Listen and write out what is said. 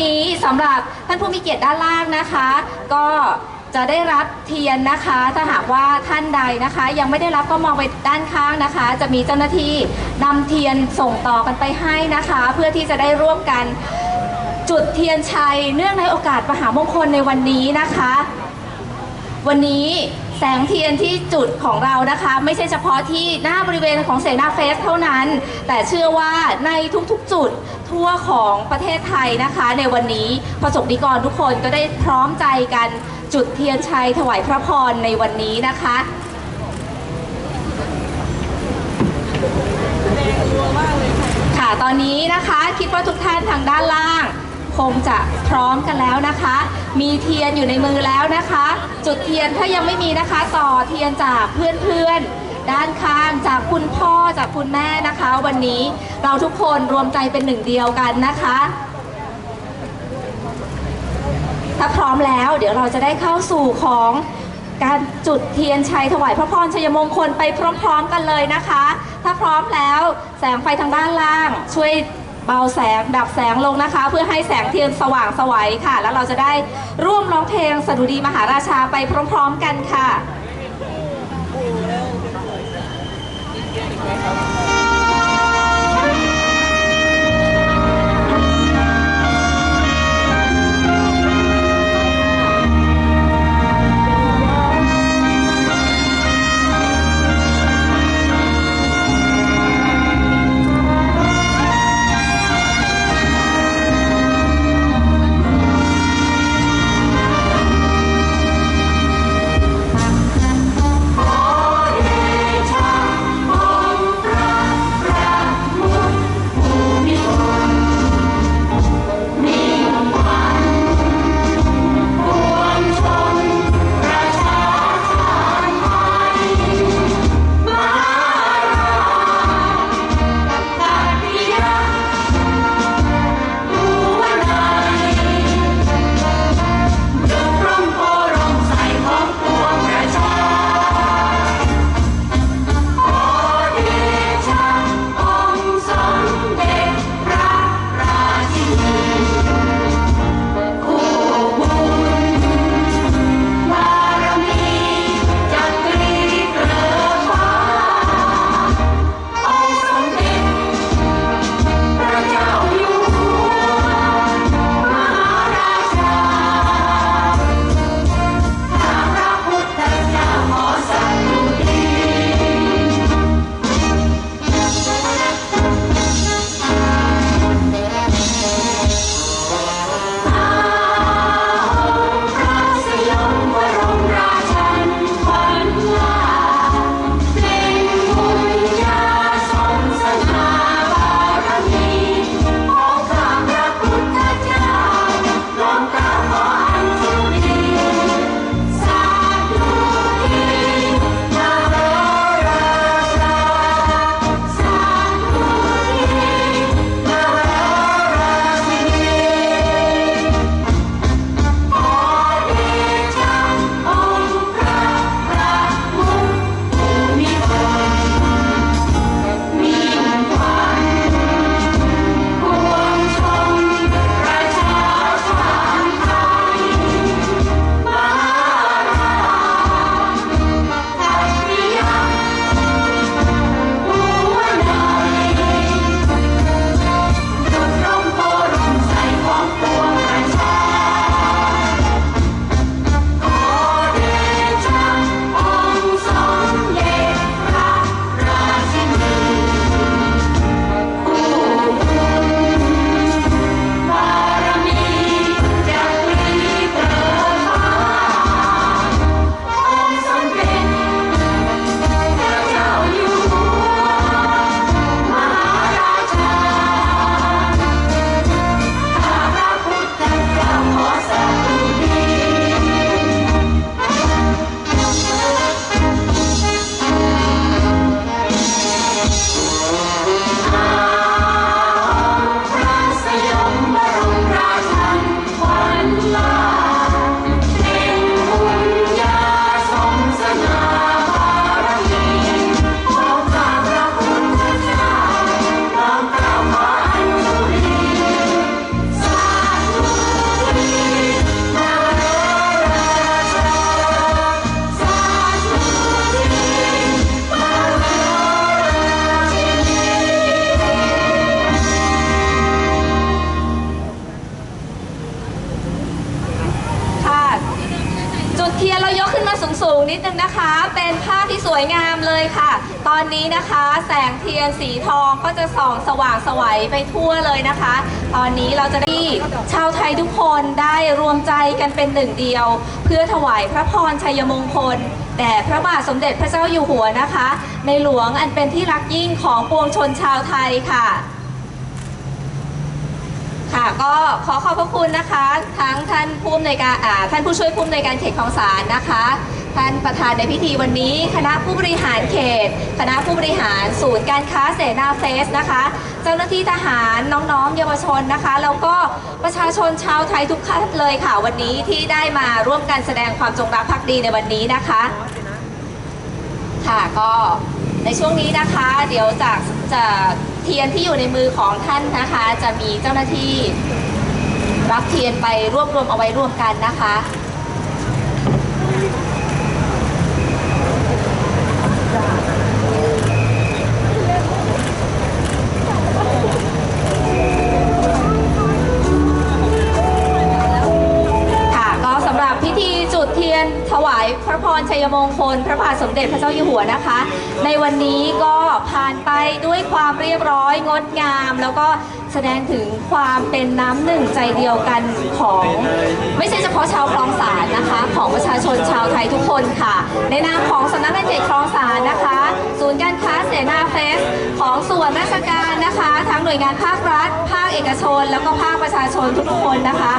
นี้สำหรับท่านผู้มีเกียรติด้านล่างนะคะ ก็จะได้รับเทียนนะคะ ถ้าหากว่าท่านใดนะคะ ยังไม่ได้รับก็มองไปด้านข้างนะคะ จะมีเจ้าหน้าที่นำเทียนส่งต่อกันไปให้นะคะ เพื่อที่จะได้ร่วมกันจุดเทียนชัย เนื่องในโอกาสมหามงคลในวันนี้นะคะ วันนี้ แสงเทียนที่จุดของเรานะคะ ไม่ใช่เฉพาะที่หน้าบริเวณของเสนาเฟสเท่านั้น แต่เชื่อว่าในทุกๆจุดทั่วของประเทศไทยนะคะ ในวันนี้ประสบนิกรทุกคนก็ได้พร้อมใจกันจุดเทียนชัยถวายพระพรในวันนี้นะคะค่ะตอนนี้นะคะคิดว่าทุกท่านทางด้านล่าง คงจะพร้อมกันแล้วนะคะ มีเทียนอยู่ในมือแล้วนะคะ จุดเทียนถ้ายังไม่มีนะคะ ต่อเทียนจากเพื่อนๆ ด้านข้างจากคุณพ่อจากคุณแม่นะคะ วันนี้เราทุกคนรวมใจเป็นหนึ่งเดียวกันนะคะ ถ้าพร้อมแล้ว เดี๋ยวเราจะได้เข้าสู่ของการจุดเทียนชัยถวายพระพรชัยมงคลไปพร้อม ๆ กันเลยนะคะ ถ้าพร้อมแล้วแสงไฟทางด้านล่างช่วย เบาแสงดับแสงลงนะคะ เพื่อให้แสงเทียนสว่างสวัยค่ะ แล้วเราจะได้ร่วมร้องเพลงสดุดีมหาราชาไปพร้อม ๆ กันค่ะ เทียนเรายกขึ้นมาสูงๆนิดนึงนะคะ เป็นภาพที่สวยงามเลยค่ะ ตอนนี้นะคะ แสงเทียนสีทองก็จะส่องสว่างสวัยไปทั่วเลยนะคะ ตอนนี้เราจะได้ชาวไทยทุกคนได้รวมใจกันเป็นหนึ่งเดียว เพื่อถวายพระพรชัยมงคลแด่พระบาทสมเด็จพระเจ้าอยู่หัวนะคะ ในหลวงอันเป็นที่รักยิ่งของปวงชนชาวไทยค่ะ ค่ะก็ขอขอบพระคุณนะคะ ทั้งท่านผู้อำนวยการอ่าท่านผู้ช่วยผู้อำนวยการเขตคลองสารนะคะ ท่านประธานในพิธีวันนี้ คณะผู้บริหารเขต คณะผู้บริหารศูนย์การค้าเสนาเฟสนะคะ เจ้าหน้าที่ทหารน้องๆ เยาวชนนะคะ แล้วก็ประชาชนชาวไทยทุกท่านเลยค่ะ วันนี้ที่ได้มาร่วมกันแสดงความจงรักภักดีในวันนี้นะคะ ค่ะก็ในช่วงนี้นะคะ เดี๋ยวจากจะ เทียนที่อยู่ในมือของท่านนะคะ จะมีเจ้าหน้าที่รับเทียนไปรวบรวมเอาไว้รวมกันนะคะ งคลพระบาทสมเด็จพระเจ้าอยู่หัวนะคะ ในวันนี้ก็ผ่านไปด้วยความเรียบร้อยงดงาม แล้วก็แสดงถึงความเป็นน้ำหนึ่งใจเดียวกันของ ไม่ใช่เฉพาะชาวคลองสารนะคะ ของประชาชนชาวไทยทุกคนค่ะ ในนามของสำนักงานเขตคลองสารนะคะ ศูนย์การค้าเสนาเฟสของส่วนราชการนะคะ ทั้งหน่วยงานภาครัฐ ภาคเอกชน แล้วก็ภาคประชาชนทุกๆคนนะคะ